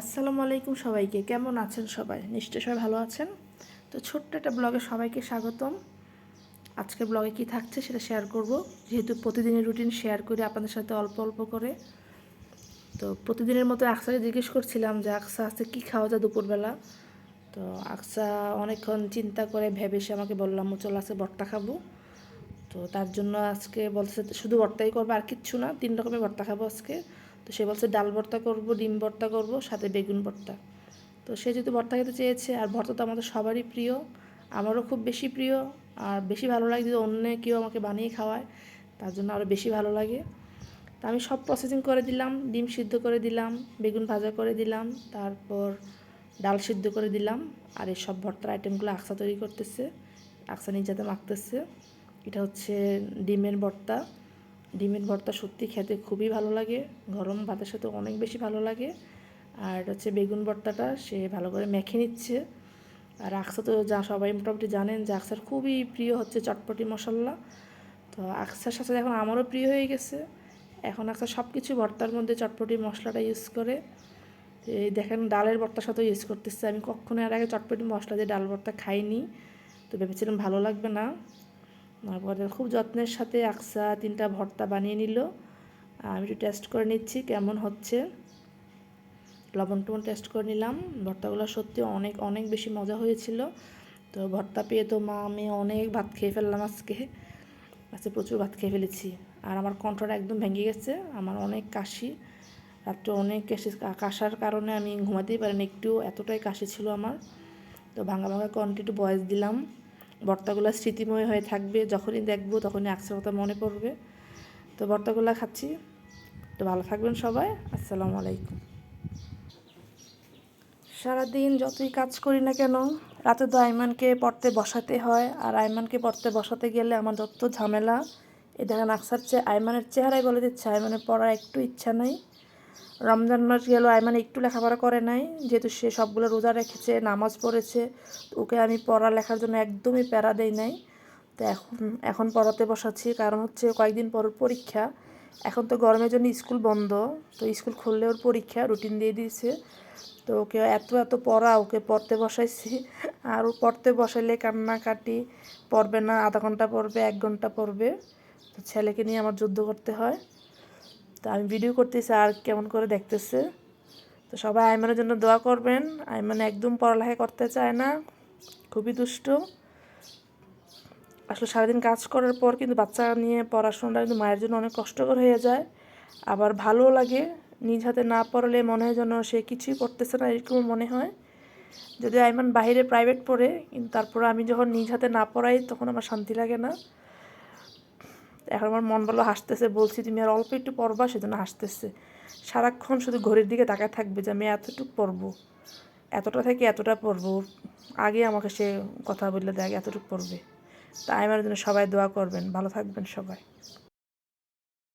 আসসালামু আলাইকুম সবাইকে। কেমন আছেন সবাই? নিশ্চয়ই সবাই ভালো আছেন? তো ছোট্ট একটা ব্লগে সবাইকে স্বাগতম। আজকে ব্লগে কি থাকছে সেটা শেয়ার করব। যেহেতু প্রতিদিনের রুটিন শেয়ার করি আপনাদের সাথে অল্প অল্প করে। তো প্রতিদিনের মতো আকসাকে জিজ্ঞেস করছিলাম যে, আকসা, আজকে কী খাওয়া যায় দুপুরবেলা? তো আকসা অনেকক্ষণ চিন্তা করে ভেবে সে আমাকে বললাম চল আছে ভর্তা খাব। তো তার জন্য আজকে বলছে, শুধু ভর্তাই করব, আর কিচ্ছু না, তিন রকমের ভর্তা খাব আজকে। তো সে বলছে, ডাল ভর্তা করব, ডিম ভর্তা করব, সাথে বেগুন ভর্তা। তো সে যেহেতু ভর্তা খেতে চেয়েছে, আর ভর্তা তো আমাদের সবারই প্রিয়, আমারও খুব বেশি প্রিয়, আর বেশি ভালো লাগে যদি অন্য কেউ আমাকে বানিয়ে খাওয়ায়, তার জন্য আরও বেশি ভালো লাগে। তা আমি সব প্রসেসিং করে দিলাম, ডিম সিদ্ধ করে দিলাম, বেগুন ভাজা করে দিলাম, তারপর ডাল সিদ্ধ করে দিলাম, আর এই সব ভর্তার আইটেমগুলো আকসা তৈরি করতেছে, আকসা নিজেতে মাখতেছে। এটা হচ্ছে ডিমের ভর্তা। ডিমের ভর্তা সত্যি খেতে খুবই ভালো লাগে, গরম ভাতের সাথে অনেক বেশি ভালো লাগে। আর হচ্ছে বেগুন ভর্তাটা সে ভালো করে মেখে নিচ্ছে। আর আকসা তো যা সবাই মোটামুটি জানেন যে আকসার খুবই প্রিয় হচ্ছে চটপটি মশলা। তো আকসার সাথে এখন আমারও প্রিয় হয়ে গেছে। এখন আকসা সব কিছু ভর্তার মধ্যে চটপটি মশলাটা ইউজ করে। এই দেখেন ডালের ভর্তার সাথেও ইউজ করতেছে। আমি কখনো এর আগে চটপটি মশলা দিয়ে ডাল ভর্তা খাইনি, তো ভেবেছিলাম ভালো লাগবে না। তারপরে খুব যত্নের সাথে আকসা তিনটা ভর্তা বানিয়ে নিল। আমি একটু টেস্ট করে নিচ্ছি কেমন হচ্ছে। লবণ টবণ টেস্ট করে নিলাম। ভর্তাগুলো সত্যি অনেক অনেক বেশি মজা হয়েছিল। তো ভর্তা পেয়ে তো মা, আমি অনেক ভাত খেয়ে ফেললাম আজকে। আজকে প্রচুর ভাত খেয়ে ফেলেছি। আর আমার কণ্ঠটা একদম ভেঙে গেছে। আমার অনেক কাশি। রাত্রে অনেক কাশি কাশার কারণে আমি ঘুমাতেই পারিনি। একটু এতটাই কাশি ছিল আমার। তো ভাঙা ভাঙা কণ্ঠে একটু বয়স দিলাম। ভর্তাগুলো স্মৃতিময় হয়ে থাকবে, যখনই দেখব তখনই আকসার কথা মনে পড়বে। তো ভর্তাগুলো খাচ্ছি। তো ভালো থাকবেন সবাই। আসসালামু আলাইকুম। সারাদিন যতই কাজ করি না কেন, রাতে তো আইমানকে পড়তে বসাতে হয়, আর আইমানকে পড়তে বসাতে গেলে আমার যত ঝামেলা এ দেখেন আকসার চেয়ে আইমানের চেহারাই বলে দিচ্ছে, আইমানের পড়ার একটু ইচ্ছা নাই। রমজান মাস গেল আইমান একটু লেখাপড়া করে নাই, যেহেতু সে সবগুলো রোজা রেখেছে, নামাজ পড়েছে ওকে আমি পড়া লেখার জন্য একদমই প্যারা দেই নাই। তো এখন এখন পড়াতে বসাচ্ছি, কারণ হচ্ছে কয়েকদিন পর পরীক্ষা। এখন তো গরমের জন্য স্কুল বন্ধ, তো স্কুল খুললে ওর পরীক্ষা রুটিন দিয়ে দিয়েছে। তো ওকে এত এত পড়া ওকে পড়তে বসাইছি, আর ও পড়তে বসাইলে কান্নাকাটি পড়বে না, আধা ঘণ্টা পড়বে, এক ঘণ্টা পড়বে। তো ছেলেকে নিয়ে আমার যুদ্ধ করতে হয়। তো আমি ভিডিও করতেছি আর কেমন করে দেখতেছে। তো সবাই আইমানের জন্য দোয়া করবেন। আইমান একদম পড়ালেখা করতে চায় না, খুবই দুষ্ট। আসলে সারাদিন কাজ করার পর কিন্তু বাচ্চা নিয়ে পড়াশোনাটা কিন্তু মায়ের জন্য অনেক কষ্টকর হয়ে যায়। আবার ভালোও লাগে, নিজ হাতে না পড়ালে মনে হয় যেন সে কিছুই করতেছে না এরকম মনে হয়। যদি আইমান বাইরে প্রাইভেট পড়ে, কিন্তু তারপর আমি যখন নিজ হাতে না পড়াই, তখন আমার শান্তি লাগে না। এখন আমার মন বলো হাসতেছে, বলছি, তুমি আর অল্প একটু পড়বা? সেজন্য হাসতেছে। সারাক্ষণ শুধু ঘড়ির দিকে তাকায় থাকবে যে আমি এতটুকু পড়ব। এতটা থেকে এতটা পড়ব। আগে আমাকে সে কথা বললে দেখ এতটুকু পড়বে। তাই আমার জন্য সবাই দোয়া করবেন। ভালো থাকবেন সবাই।